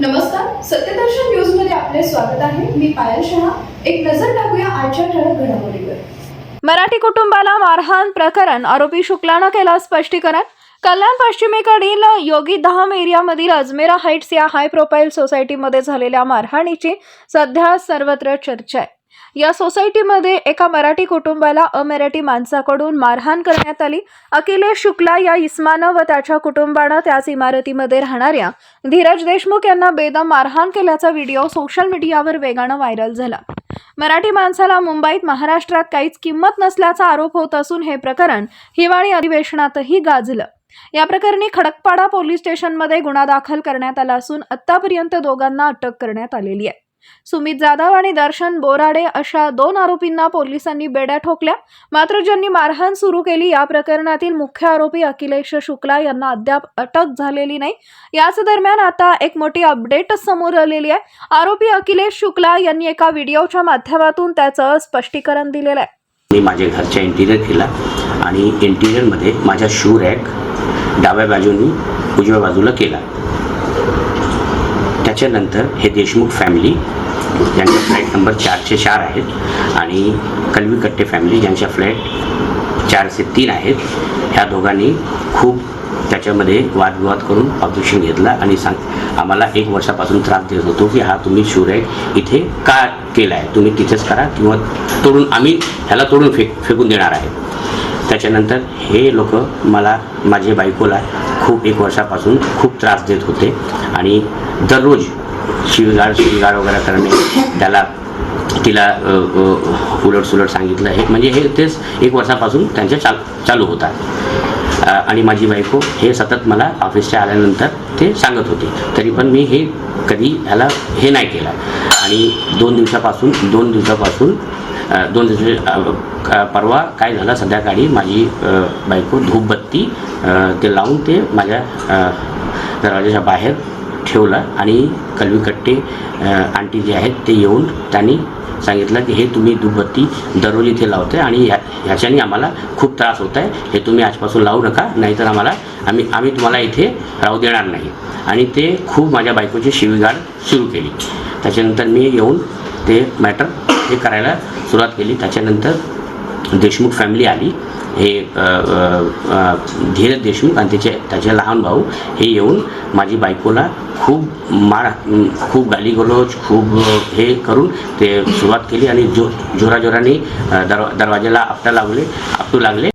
नमस्कार सत्यदर्शन न्यूजमध्ये आपले स्वागत आहे. मी पायल शहा. एक नजर टाकूया आजच्या ठळक घडामोडीवर. मराठी कुटुंबाला मारहाण प्रकरण आरोपी शुक्लानं केलं स्पष्टीकरण. कल्याण पश्चिमेकडील योगी धाम एरियामधील अजमेरा हाईट्स या हाय प्रोफाईल सोसायटीमध्ये झालेल्या मारहाणीची सध्या सर्वत्र चर्चा आहे. या सोसायटीमध्ये एका मराठी कुटुंबाला अमराठी माणसाकडून मारहाण करण्यात आली. अखिलेश शुक्ला या इस्मानं व त्याच्या कुटुंबानं त्याच इमारतीमध्ये राहणाऱ्या धीरज देशमुख यांना बेदम मारहाण केल्याचा व्हिडिओ सोशल मीडियावर वेगानं व्हायरल झाला. मराठी माणसाला मुंबईत महाराष्ट्रात काहीच किंमत नसल्याचा आरोप होत असून हे प्रकरण हिवाळी अधिवेशनातही गाजलं. या प्रकरणी खडकपाडा पोलीस स्टेशनमध्ये गुन्हा दाखल करण्यात आला असून आतापर्यंत दोघांना अटक करण्यात आलेली आहे. सुमित जाधव आणि दर्शन बोराडे अशा दोन आरोपींना पोलिसांनी बेड्या ठोकल्या. मात्र ज्यांनी मारहाण सुरू केली या प्रकरणातील मुख्य आरोपी अखिलेश शुक्ला यांना अद्याप अटक झालेली नाही. याच दरम्यान आता एक मोठी अपडेट समोर आलेली आहे. आरोपी अखिलेश शुक्ला यांनी एका व्हिडिओच्या माध्यमातून त्याचं स्पष्टीकरण दिलेलं आहे. मी माझ्या घरच्या इंटिरियर केला आणि इंटिरियरमध्ये माझ्या शू रॅक डाव्या बाजूनी उजव्या बाजूला केला. त्याच्यानंतर हे देशमुख फॅमिली ज्यांचा फ्लॅट नंबर चारशे चार आहेत. आणि कलवी कट्टे फॅमिली ज्यांच्या फ्लॅट चारशे तीन आहेत ह्या दोघांनी खूप त्याच्यामध्ये वादविवाद करून ऑब्जेक्शन घेतला आणि सांग आम्हाला एक वर्षापासून त्रास देत होतो की हा तुम्ही शिवराय इथे का केला आहे तुम्ही तिथेच करा किंवा तोडून आम्ही ह्याला तोडून फेक फेकून देणार आहे. त्याच्यानंतर हे लोक मला माझे बायकोला खूप एक वर्षापासून खूप त्रास देत होते. आणि दररोज शिवीगाळ शिवीगाळ वगैरे करणे त्याला तिला अ, सुलट उलटसुलट सांगितलं. हे म्हणजे हे तेच एक वर्षापासून त्यांचे चाल चालू होतात. आणि माझी बायको हे सतत मला ऑफिसच्या आल्यानंतर ते सांगत होते. तरी पण मी हे कधी ह्याला हे नाही केलं. आणि दोन दिवसापासून दोन दिवसापासून दोन दिवस परवा काय झालं संध्याकाळी माझी बायको धूपबत्ती ते लावून ते माझ्या दरवाजाच्या बाहेर ठेवलं आणि कलवीकट्टे आंटी जे आहेत ते येऊन त्यांनी सांगितलं की हे तुम्ही दुबत्ती दररोज इथे लावते आणि ह्या ह्याच्याने आम्हाला खूप त्रास होत आहे हे तुम्ही आजपासून लावू नका नाहीतर आम्हाला आम्ही आम्ही तुम्हाला इथे राहू देणार नाही. आणि ते खूप माझ्या बायकोची शिवीगाड सुरू केली. त्याच्यानंतर मी येऊन ते मॅटर हे करायला सुरुवात केली. त्याच्यानंतर देशमुख फॅमिली आली. हे धीरज देशमुख आणि त्याचे त्याचे लहान भाऊ हे येऊन माझी बायकोला खूप मार खूप गालीगलोच खूप हे करून ते सुरुवात केली आणि जो जोराजोराने दरवा दरवाजाला आपटा लागले आपटू लागले.